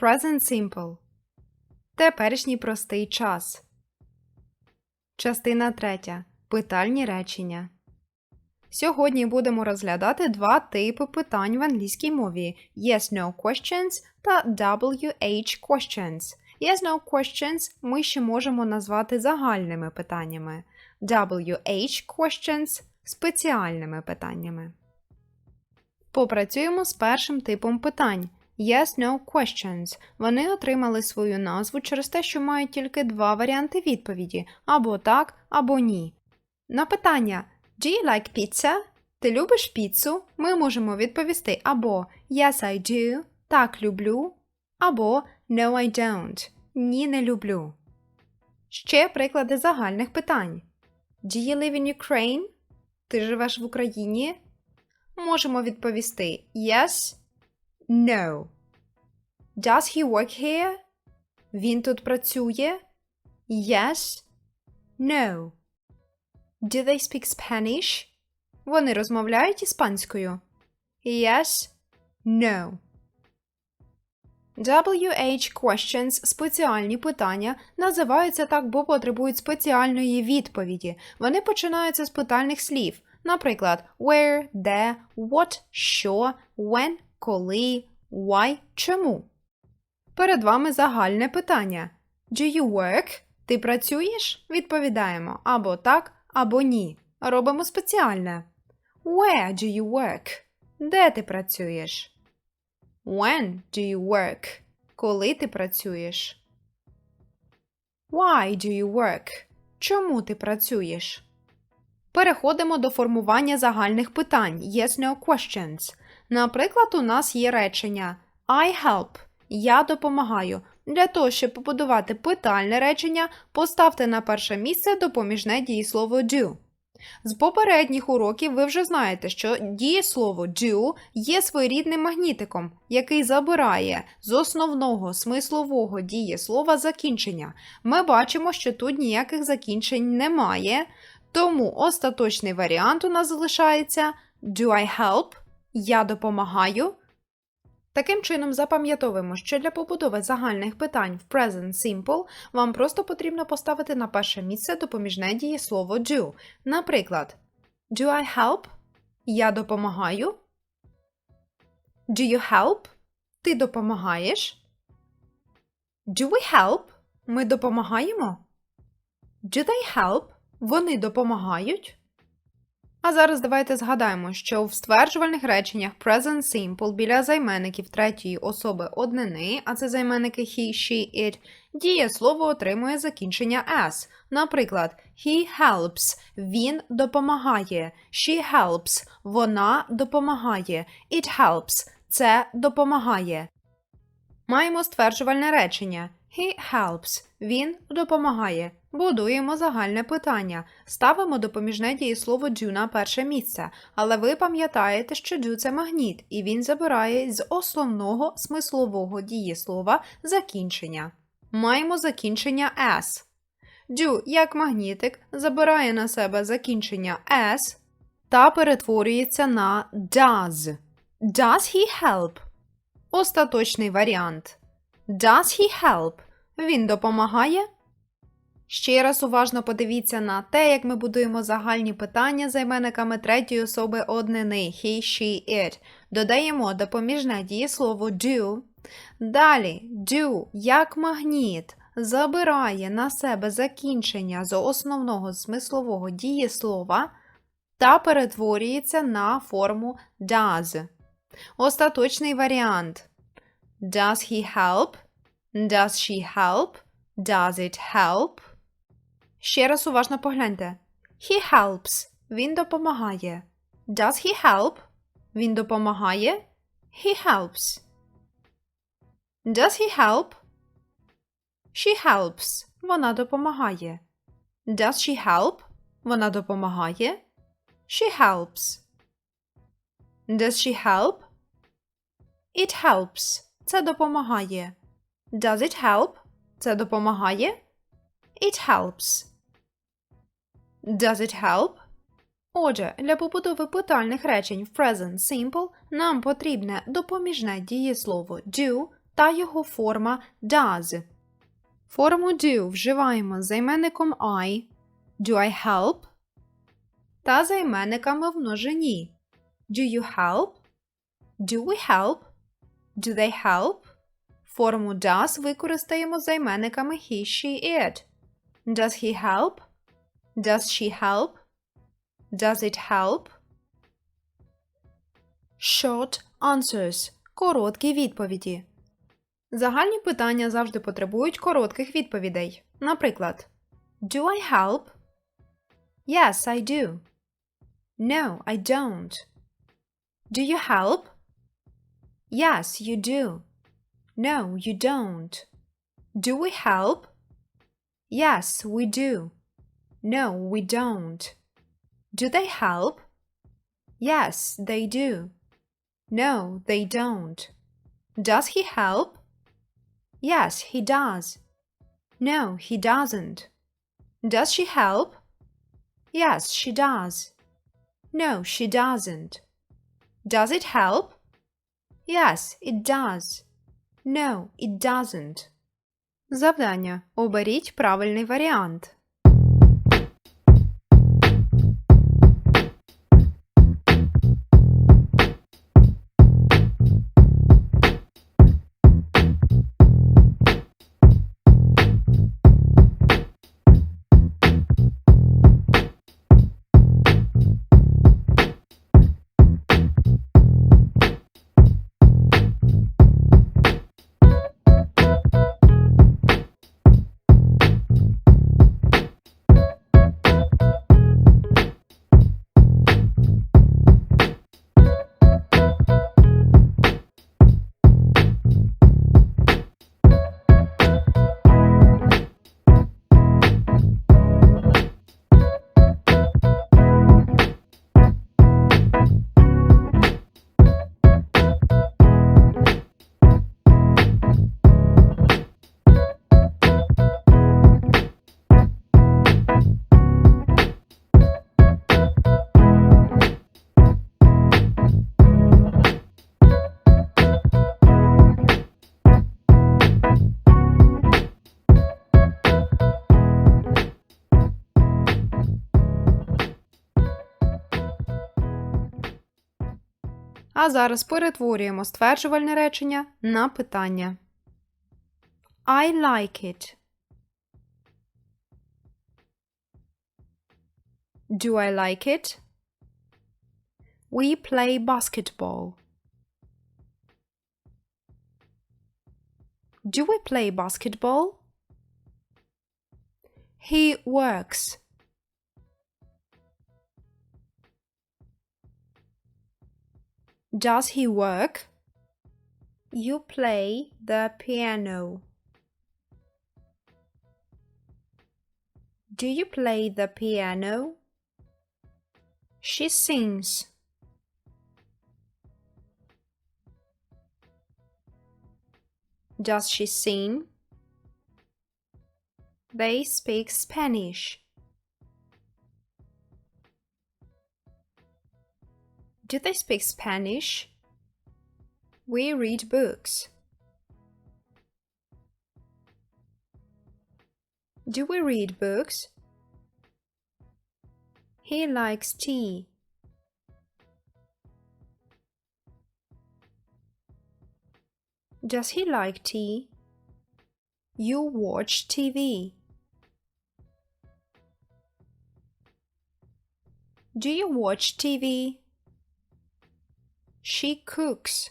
Present simple. Теперішній простий час. Частина третя. Питальні речення. Сьогодні будемо розглядати два типи питань в англійській мові: Yes-No questions та WH questions. Yes-No questions ми ще можемо назвати загальними питаннями. WH questions спеціальними питаннями. Попрацюємо з першим типом питань. Yes-No questions. Вони отримали свою назву через те, що мають тільки два варіанти відповіді або так, або ні. На питання Do you like pizza? Ти любиш піцу? Ми можемо відповісти або Yes, I do. Так, люблю. Або No, I don't. Ні, не люблю. Ще приклади загальних питань. Do you live in Ukraine? Ти живеш в Україні? Можемо відповісти Yes, No. Does he work here? Він тут працює? Yes, No. Do they speak Spanish? Вони розмовляють іспанською? Yes, No. WH questions спеціальні питання називаються так, бо потребують спеціальної відповіді. Вони починаються з питальних слів. Наприклад, where, де, what, що, when, коли, why, чому. Перед вами загальне питання. Do you work? Ти працюєш? Відповідаємо або так, або ні. Робимо спеціальне. Where do you work? Де ти працюєш? When do you work? Коли ти працюєш? Why do you work? Чому ти працюєш? Переходимо до формування загальних питань Yes-No questions. Наприклад, у нас є речення I help. Я допомагаю. Для того, щоб побудувати питальне речення, поставте на перше місце допоміжне дієслово do. З попередніх уроків ви вже знаєте, що дієслово do є своєрідним магнітиком, який забирає з основного смислового дієслова закінчення. Ми бачимо, що тут ніяких закінчень немає, тому остаточний варіант у нас залишається do I help? Я допомагаю. Таким чином, запам'ятовуємо, що для побудови загальних питань в Present Simple вам просто потрібно поставити на перше місце допоміжне дієслово do. Наприклад, Do I help? Я допомагаю. Do you help? Ти допомагаєш? Do we help? Ми допомагаємо? Do they help? Вони допомагають? А зараз давайте згадаємо, що в стверджувальних реченнях Present Simple біля займенників третьої особи однини, а це займенники he, she, it, дієслово отримує закінчення s. Наприклад, he helps він допомагає, she helps вона допомагає, it helps це допомагає. Маємо стверджувальне речення He helps він допомагає. Будуємо загальне питання. Ставимо допоміжне дієслово do на перше місце, але ви пам'ятаєте, що do – це магніт, і він забирає з основного смислового дієслова закінчення. Маємо закінчення s. Do, як магнітик, забирає на себе закінчення s та перетворюється на does. Does he help? Остаточний варіант. Does he help? Він допомагає? Ще раз уважно подивіться на те, як ми будуємо загальні питання з іменниками третьої особи однини he, she, it. Додаємо допоміжне дієслово do. Далі do, як магніт, забирає на себе закінчення з основного смислового дієслова та перетворюється на форму does. Остаточний варіант. Does he help? Does she help? Does it help? Ще раз уважно погляньте. He helps. Він допомагає. Does he help? Він допомагає. He helps. Does he help? She helps. Вона допомагає. Does she help? Вона допомагає. She helps. Does she help? It helps. Це допомагає. Does it help? Це допомагає. It helps. Does it help? Отже, для побудови питальних речень в Present Simple нам потрібне допоміжне дієслово do та його форма does. Форму do вживаємо з займенником I, do I help та займенниками в множині. Do you help? Do we help? Do they help? Форму does використаємо з займенниками he, she, it. Does he help? Does she help? Does it help? Short answers – короткі відповіді. Загальні питання завжди потребують коротких відповідей. Наприклад, Do I help? Yes, I do. No, I don't. Do you help? Yes, you do. No, you don't. Do we help? Yes, we do. No, we don't. Do they help? Yes, they do. No, they don't. Does he help? Yes, he does. No, he doesn't. Does she help? Yes, she does. No, she doesn't. Does it help? Yes, it does. No, it doesn't. Завдання. Оберіть правильний варіант. А зараз перетворюємо стверджувальне речення на питання. I like it. Do I like it? We play basketball. Do we play basketball? He works. Does he work? You play the piano. Do you play the piano? She sings. Does she sing? They speak Spanish. Do they speak Spanish? We read books. Do we read books? He likes tea. Does he like tea? You watch TV. Do you watch TV? She cooks.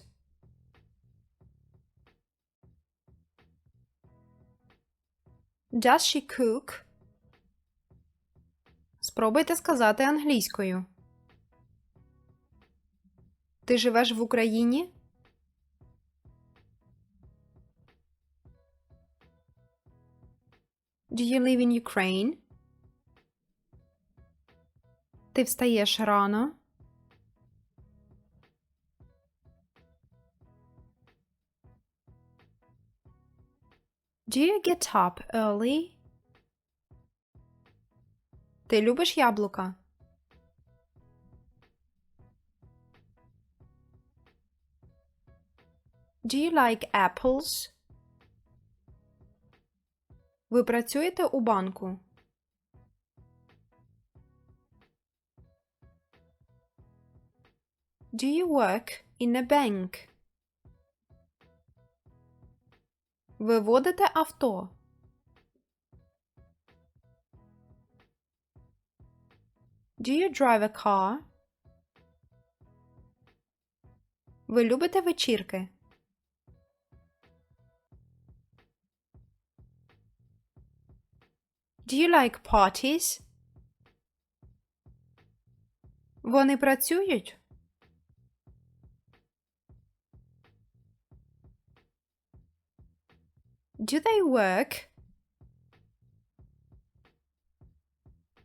Does she cook? Спробуйте сказати англійською. Ти живеш в Україні? Do you live in Ukraine? Ти встаєш рано? Do you get up early? Ти любиш яблука? Do you like apples? Ви працюєте у банку? Do you work in a bank? Ви водите авто? Do you drive a car? Ви любите вечірки? Do you like parties? Вони працюють? Do they work?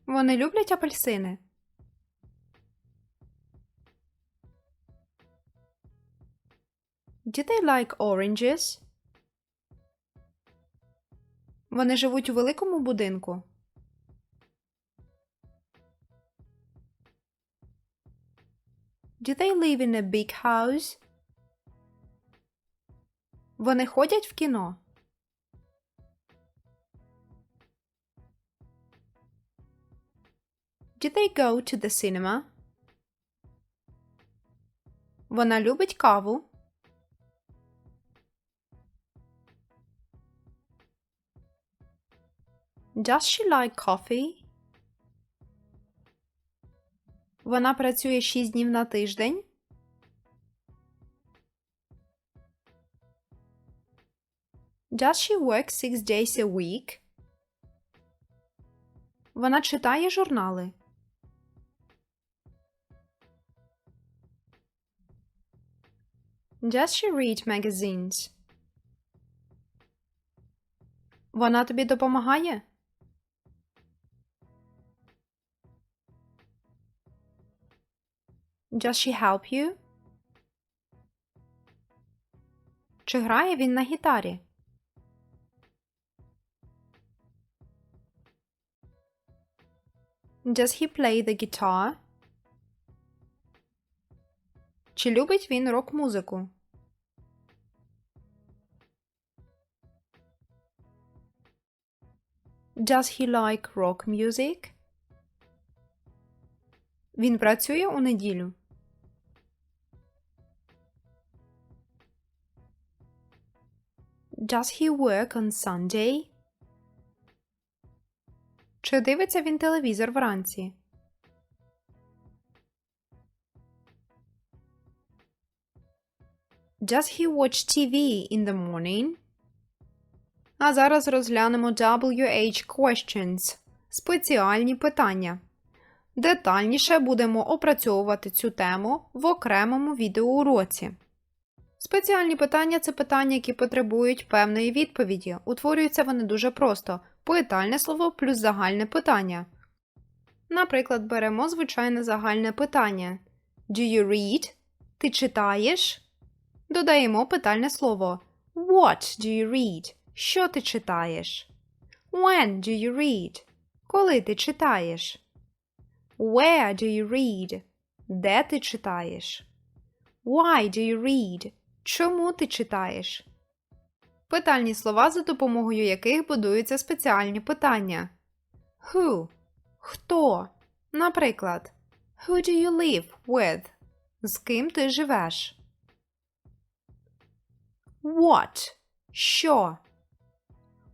Вони люблять апельсини. Do they like oranges? Вони живуть у великому будинку. Do they live in a big house? Вони ходять в кіно. Do they go to the cinema? Вона любить каву. Does she like coffee? Вона працює 6 днів на тиждень. Does she work six days a week? Вона читає журнали. Does she read magazines? Вона тобі допомагає? Does she help you? Чи грає він на гітарі? Does he play the guitar? Чи любить він рок-музику? Does he like rock music? Він працює у неділю. Does he work on Sunday? Чи дивиться він телевізор вранці? Does he watch TV in the morning? А зараз розглянемо WH questions спеціальні питання. Детальніше будемо опрацьовувати цю тему в окремому відеоуроці. Спеціальні питання це питання, які потребують певної відповіді. Утворюються вони дуже просто: питальне слово плюс загальне питання. Наприклад, беремо звичайне загальне питання. Do you read? Ти читаєш? Додаємо питальне слово What do you read? Що ти читаєш? When do you read? Коли ти читаєш? Where do you read? Де ти читаєш? Why do you read? Чому ти читаєш? Питальні слова, за допомогою яких будуються спеціальні питання. Who? Хто? Наприклад, Who do you live with? З ким ти живеш? What? Що?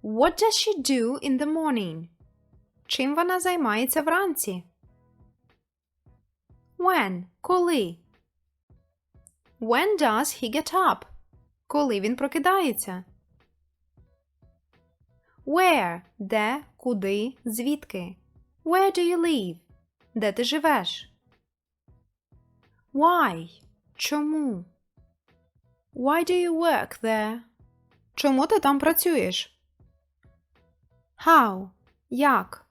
What does she do in the morning? Чим вона займається вранці? When? Коли? When does he get up? Коли він прокидається? Where? Де? Куди? Звідки? Where do you live? Де ти живеш? Why? Чому? Why do you work there? Чому ти там працюєш? How? Як?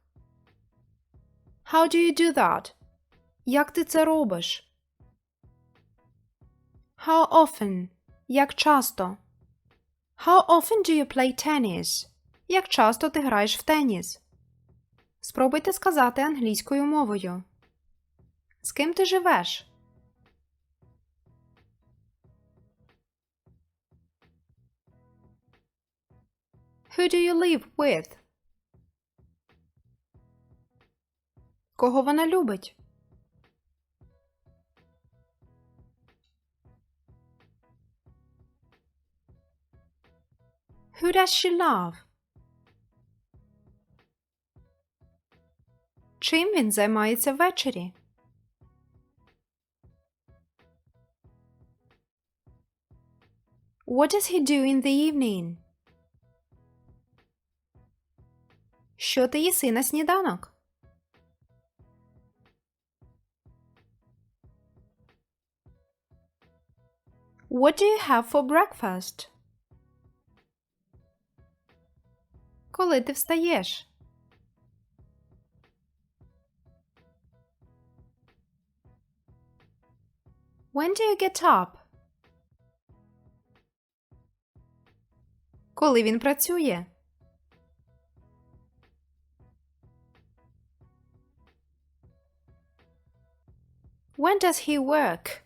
How do you do that? Як ти це робиш? How often? Як часто? How often do you play tennis? Як часто ти граєш в теніс? Спробуйте сказати англійською мовою. З ким ти живеш? Who do you live with? Кого вона любить? Who does she love? Чим він займається ввечері? What does he do in the evening? Що ти їси на сніданок? What do you have for breakfast? Коли ти встаєш? When do you get up? Коли він працює? When does he work?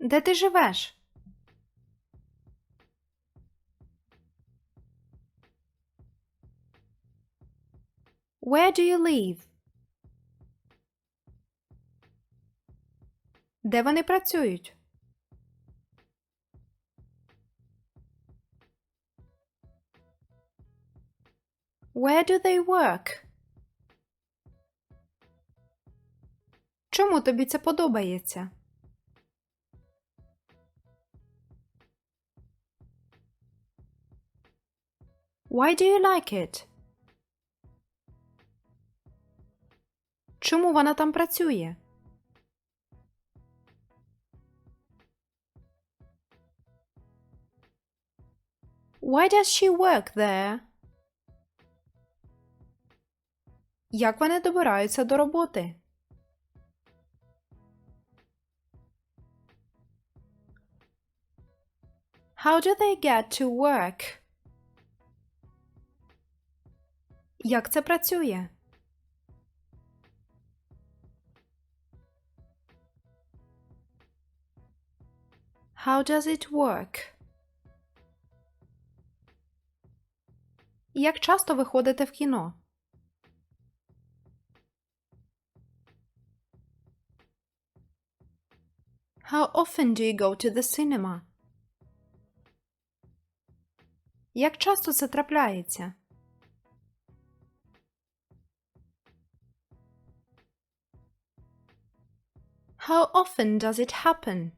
Де ти живеш? Where do you live? Де вони працюють? Where do they work? Чому тобі це подобається? Why do you like it? Чому вона там працює? Why does she work there? Як вони добираються до роботи? How do they get to work? Як це працює? How does it work? Як часто ви ходите в кіно? How often do you go to the cinema? Як часто це трапляється? How often does it happen?